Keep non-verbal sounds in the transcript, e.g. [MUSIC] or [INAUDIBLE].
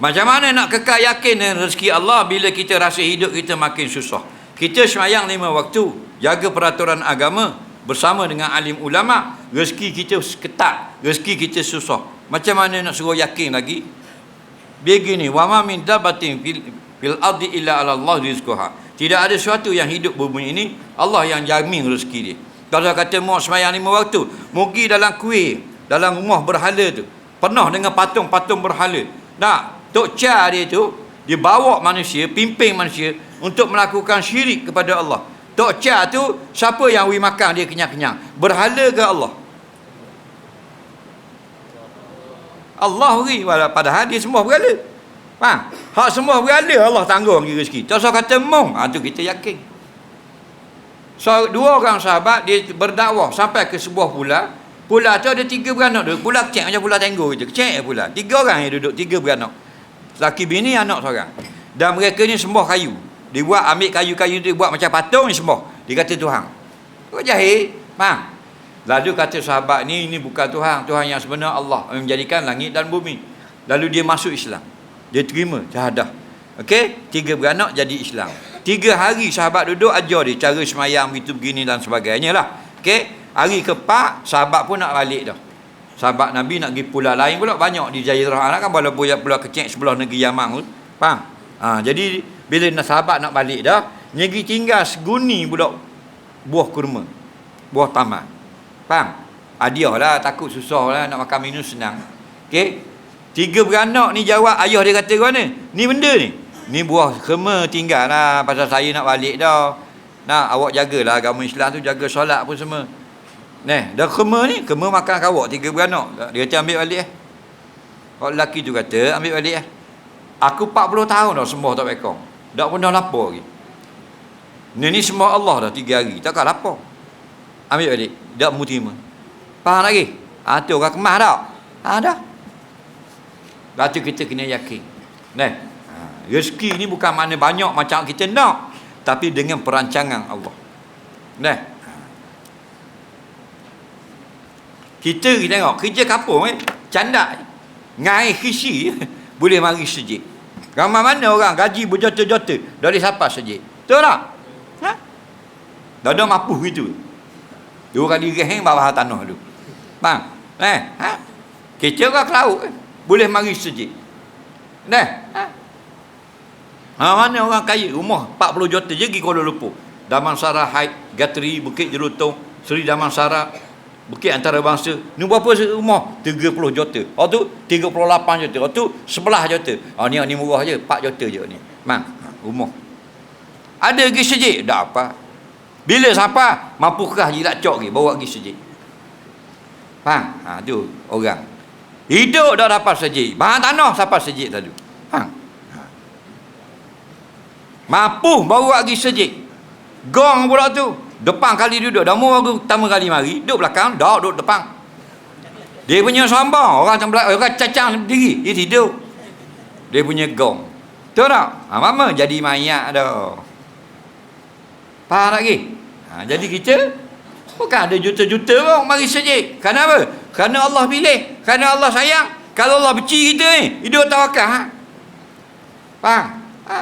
Macam mana nak kekal yakin dengan rezeki Allah bila kita rasa hidup kita makin susah? Kita semayang lima waktu, jaga peraturan agama bersama dengan alim ulama, rezeki kita ketat, rezeki kita susah. Macam mana nak suruh yakin lagi? Begini, wa ma min dabatin fil, fil ardi illa ala Allah rizquha. Tidak ada sesuatu yang hidup bumi ini, Allah yang jamin rezeki dia. Kalau kata mau semayang lima waktu, mugi dalam kuih, dalam rumah berhala tu, penuh dengan patung-patung berhala. Nak Tok Cha dia tu dia bawa manusia, pimpin manusia untuk melakukan syirik kepada Allah. Tok Cha tu siapa yang we makan dia kenyang-kenyang? Berhala ke Allah? Allah beri padahal dia semua berhala. Ha? Hak semua berhala Allah tanggung dia rezeki. Tak usah kata mong. Ha, tu kita yakin. So, dua orang sahabat dia berdakwah sampai ke sebuah pula. Pula tu ada tiga beranak duduk. Pula kecil macam pula tenggo je. Kecil pula. Tiga orang yang duduk. Tiga beranak. Laki bini anak seorang. Dan mereka ni sembah kayu. Dia buat ambil kayu-kayu dia buat macam patung ni sembah. Dia kata Tuhan. Kau jahil. Faham? Lalu kata sahabat ni ini bukan Tuhan. Tuhan yang sebenar Allah yang menjadikan langit dan bumi. Lalu dia masuk Islam. Dia terima syahadah. Okey? Tiga beranak jadi Islam. Tiga hari sahabat duduk ajar dia cara semayang begitu begini dan sebagainya lah. Okey? Hari keempat sahabat pun nak balik dah. Sahabat Nabi nak pergi pulau lain pula banyak di Jazirah Arab kan walaupun pulau kecil sebelah negeri Yaman tu. Faham? Ha, jadi bila nak sahabat nak balik dah, negeri tinggal seguni pula buah kurma. Buah taman. Faham? Hadiah lah, takut susah lah nak makan minum senang. Okey? Tiga beranak ni jawab ayah dia kata mana? Ni benda ni. Ni buah kurma tinggal lah pasal saya nak balik dah. Nak awak jagalah agama Islam tu jaga solat pun semua. Neh, dah kema ni, kema makan kawak tiga beranak. Dia kata ambil balik eh. Orang lelaki tu kata, ambil balik eh. Aku 40 tahun dah sembah tak bekong. Tak pernah lapar lagi. Ni ni sembah Allah dah tiga hari. Takkan lapar. Ambil balik. Tak mu terima. Faham lagi? Ha, tu orang kemas tak? Ha, dah. Lepas kita kena yakin. Neh. Ha, rezeki ni bukan mana banyak macam kita nak. Tapi dengan perancangan Allah. Neh. Kita kita tengok kerja kapung eh candak ngai khisi [LAUGHS] boleh mari sejik. Ramai mana orang gaji berjuta-juta dari siapa sejik? Betul tak? Ha? Dah ada mampu gitu. Dua kali geheng bawah tanah tu. Bang, eh, ha? Kita orang ke laut eh? boleh mari sejik. Nah, ha? ha? mana orang kaya rumah 40 juta je pergi Kuala Lumpur. Damansara Haid, Gatri, Bukit Jerutong, Seri Damansara, Bukit Antarabangsa. Ni berapa rumah? 30 juta. Oh tu 38 juta. Oh tu 11 juta. Oh ni ni murah je, 4 juta je ni. Mang, rumah. Ada pergi sejik? Tak apa. Bila siapa? Mampukah jilat cok ni bawa pergi sejik? Faham? Ha tu orang. Hidup dah dapat sejik. Bahan tanah siapa sejik tadi? Faham? Ha. Mampu bawa pergi sejik. Gong pula tu. Depan kali duduk. Dah mau aku pertama kali mari. Duduk belakang. Dah duduk depan. Dia punya sombong. Orang tembelak, orang cacang diri. Dia tidur. Dia punya gong. Tahu tak? Ha, mama jadi mayat dah. Faham lagi? Ha, jadi kita bukan ada juta-juta orang mari sejik. Kenapa? Kerana Allah pilih. Kerana Allah sayang. Kalau Allah benci kita ni, hidup tawakal. Ha? Faham? Ha?